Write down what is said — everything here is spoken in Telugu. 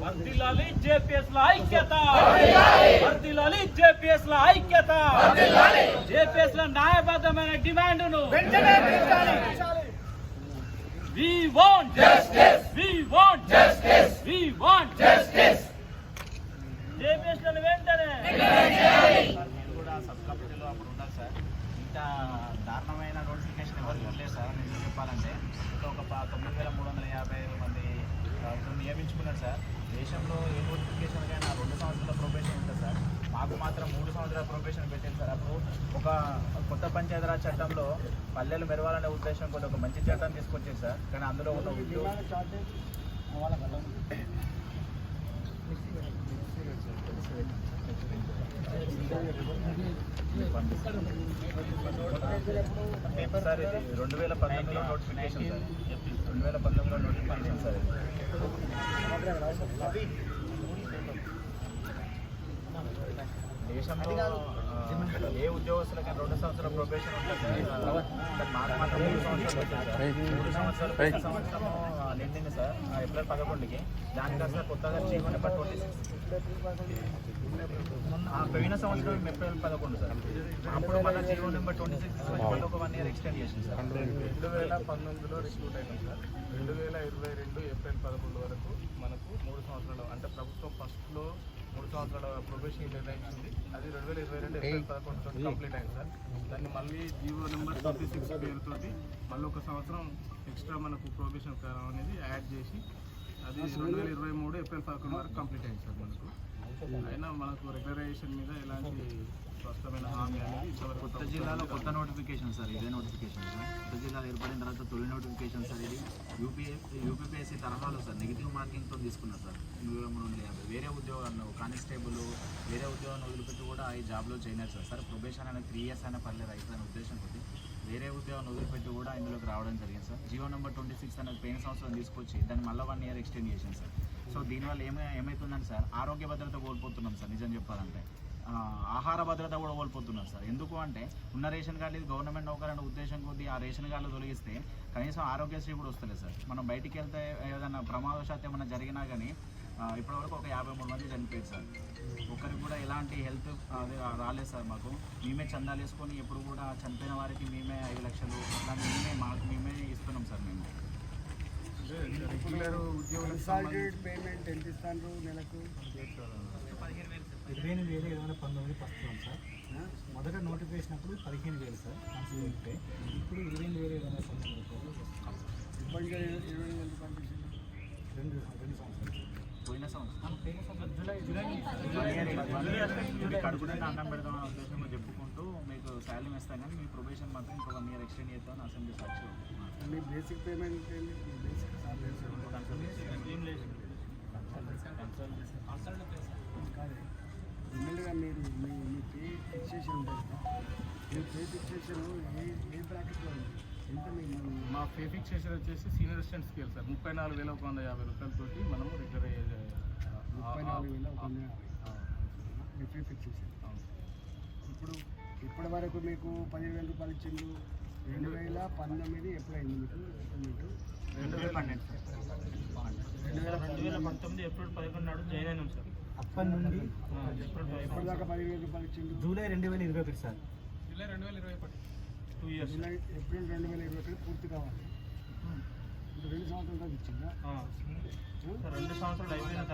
వర్దిల్లాలి జేపీఎస్ ల ఐక్యత. వర్దిల్లాలి జేపీఎస్ ల ఐక్యత. జేపీఎస్ ల న్యాయబద్ధమైన డిమాండ్ను. We want justice we want justice we want justice జేపీఎస్లను వెంటనే నేను కూడా సబ్ కమిటీలో అప్పుడు ఉన్నాను సార్ ఇంత దారుణమైన నోటిఫికేషన్ ఎవరు ఇవ్వలేదు సార్ నిజం చెప్పాలంటే ఇంకా ఒక ప- తొమ్మిది వేల మూడు వందల యాభై ఐదు మంది ఆ, సార్. దేశంలో ఏ నోటిఫికేషన్ కైనా రెండు సంవత్సరాల ప్రొబేషన్ ఉంటుంది సార్? మాకు మాత్రం మూడు సంవత్సరాల ప్రొబేషన్ పెట్టింది సార్. అప్పుడు ఒక కొత్త పంచాయతీరాజ్ చట్టంలో పల్లెలు మెరవాలనే ఉద్దేశం కొద్ది ఒక మంచి చట్టం తీసుకొచ్చింది సార్. కానీ అందులో ఉన్న ఉద్యోగ సార్ ఇది రెండు వేల పంతొమ్మిదిలో నోటిఫికేషన్ సార్ రెండు వేల పంతొమ్మిదిలో నోటిఫికేషన్ సార్. దేశంలో ఏ ఉద్యోగస్తులకైనా రెండు సంవత్సరాల ప్రొబేషన్ ఉంటుంది సార్ మాకు మాత్రం మూడు సంవత్సరాలు మూడు సంవత్సరాలు ఆ, నిండింది సార్. ఆ, ఏప్రిల్ పదకొండుకి. దానికి సార్ కొత్తగా జీవో నెంబర్ ట్వంటీ సిక్స్. ఆ, పోయిన సంవత్సరం ఏప్రిల్ పదకొండు సార్. అప్పుడు మళ్ళీ జీవో నెంబర్ ట్వంటీ సిక్స్ మళ్ళీ ఒక వన్ ఇయర్ ఎక్స్టెండ్ చేసింది సార్. రెండు వేల పంతొమ్మిదిలో రిక్రూట్ అయినాం సార్. రెండు వేల ఇరవై రెండు ఏప్రిల్ పదకొండు వరకు మనకు మూడు సంవత్సరాలు అంటే ప్రభుత్వం ఫస్ట్లో మూడు సంవత్సరాల ప్రొబేషన్ నిర్ణయించింది అది రెండు వేల ఇరవై రెండు ఏప్రిల్ పదకొండుతో కంప్లీట్ అయింది సార్. దాన్ని మళ్ళీ జీవో నెంబర్ ట్వంటీ సిక్స్ పేరుతోటి మళ్ళీ ఒక సంవత్సరం ఎక్స్ట్రా మనకు ప్రొబేషన్ కాలం అనేది యాడ్ చేసి అది రెండు వేల ఇరవై మూడు ఏప్రిల్ పదకొండు వరకు కంప్లీట్ అయింది సార్ మనకు. అయినా మనకు రెగ్యులరైజేషన్ మీద ఎలాంటి స్పష్టమైన హామీ అనేది ఇంతవరకు కొత్త జిల్లాలో కొత్త నోటిఫికేషన్ సార్ ఇదే నోటిఫికేషన్ సార్. కొత్త జిల్లాలో ఏర్పడిన తర్వాత తొలి నోటిఫికేషన్ సార్ ఇది. యూపీఏ యూపీపీఎస్సీ తరహాలో సార్ నెగిటివ్ మార్కింగ్తో తీసుకున్నారు సార్. ఎనిమిది మూడు వందల యాభై. వేరే ఉద్యోగాలను కానిస్టేబుల్ వేరే ఉద్యోగాన్ని వదిలిపెట్టి కూడా ఈ జాబ్లో చేయనారు సార్. సార్ ప్రొబేషన్ అనేది త్రీ ఇయర్స్ అయినా పర్లేదు అవుతుందనే ఉద్దేశం కొద్ది వేరే ఉద్యోగాన్ని వదిలిపెట్టి కూడా ఇందులోకి రావడం జరిగింది sir. GO number twenty six అనేది పోయిన సంవత్సరం తీసుకొచ్చి దాన్ని మళ్ళీ వన్ ఇయర్ ఎక్స్టెండ్ చేసింది సార్. సో దీనివల్ల ఏమై ఏమవుతుందని సార్ ఆరోగ్య భద్రత కోల్పోతున్నాం సార్ నిజం చెప్పాలంటే. ఆహార భద్రత కూడా కోల్పోతున్నాం సార్. ఎందుకు అంటే ఉన్న రేషన్ కార్డు ఇది గవర్నమెంట్ నౌకరన్న ఉద్దేశం కొద్దీ ఆ రేషన్ కార్డులు తొలగిస్తే కనీసం ఆరోగ్యశ్రీ కూడా వస్తలేదు సార్. మనం బయటికి వెళ్తే ఏదైనా ప్రమాదవశాత్తు ఏమైనా జరిగినా కానీ ఇప్పటివరకు ఒక యాభై మూడు మంది చనిపోయారు సార్. ఒకరికి కూడా ఎలాంటి హెల్త్ అదే రాలేదు సార్ మాకు. మేమే చందాలు వేసుకొని ఎప్పుడు కూడా చనిపోయిన వారికి మేమే ఐదు లక్షలు అట్లాంటి మేమే మాకు మేమే ఇస్తున్నాం సార్ మేము. రెగ్యులర్ ఉద్యోగులకు కన్సాలిడేట్ పేమెంట్ ఎంత ఇస్తాను నెలకు? ఇరవై ఎనిమిది వేలు ఏదైనా పంతొమ్మిది వస్తున్నాం సార్. మొదట నోటిఫికేషన్ అప్పుడు పదిహేను వేలు సార్ కన్సిడర్ పే ఇప్పుడు ఇరవై వేలు పంతొమ్మిది ఇరవై ఎనిమిది పంపించింది? రెండు రెండు సంవత్సరాలు. పోయిన సంవత్సరం. ఆ, పోయిన సంవత్సరం జూలై జూలై మీకు కడుపునే అన్నం పెడదాం అనే ఉద్దేశంలో చెప్పుకుంటూ మీకు శాలరీ ఇస్తాం కానీ మీ ప్రొబేషన్ మాత్రం ఇంకా వన్ ఇయర్ ఎక్స్టెండ్ చేద్దాం అసెంబ్లీ సాక్షి మీ బేసిక్ పేమెంట్ ఫిక్సేషన్ ఉంటుంది. మీ పే ఫిక్సేషన్ ఏ ఏ బ్రాకెట్లో ఉంది. ఎంత మీ మీ- పే ఫిక్సేషన్ వచ్చేసి సీనియర్ అసిస్టెంట్ స్కేల్ సార్ ముప్పై నాలుగు వేల ఒక వంద యాభై రూపాయలతోటి మనము రెగ్యులర్ ముప్పై నాలుగు వేల ఒక వంద మీ పే ఫిక్సేషన్ ఇప్పుడు ఇప్పటి వరకు మీకు పదిహేను వేల రూపాయలు ఇచ్చిండు రెండు వేల పంతొమ్మిది ఎప్పుడైంది మీకు మీకు? రెండు వేల పన్నెండు రెండు వేల రెండు వేల పంతొమ్మిది ఏప్రిల్ పదకొండు నాడు జాయిన్ అయినాం సార్ అప్పటి నుండి ఇప్పటిదాకా పదిహేను వేల రూపాయలు ఇచ్చిండు? జూలై రెండు వేల ఇరవై ఒకటి sir two years July April రెండు వేల ఇరవై ఒకటి పూర్తి కావాలి. ఇప్పుడు రెండు సంవత్సరాల దాకా ఇచ్చిందా? రెండు సంవత్సరాలు అయిపోయిన తర్వాత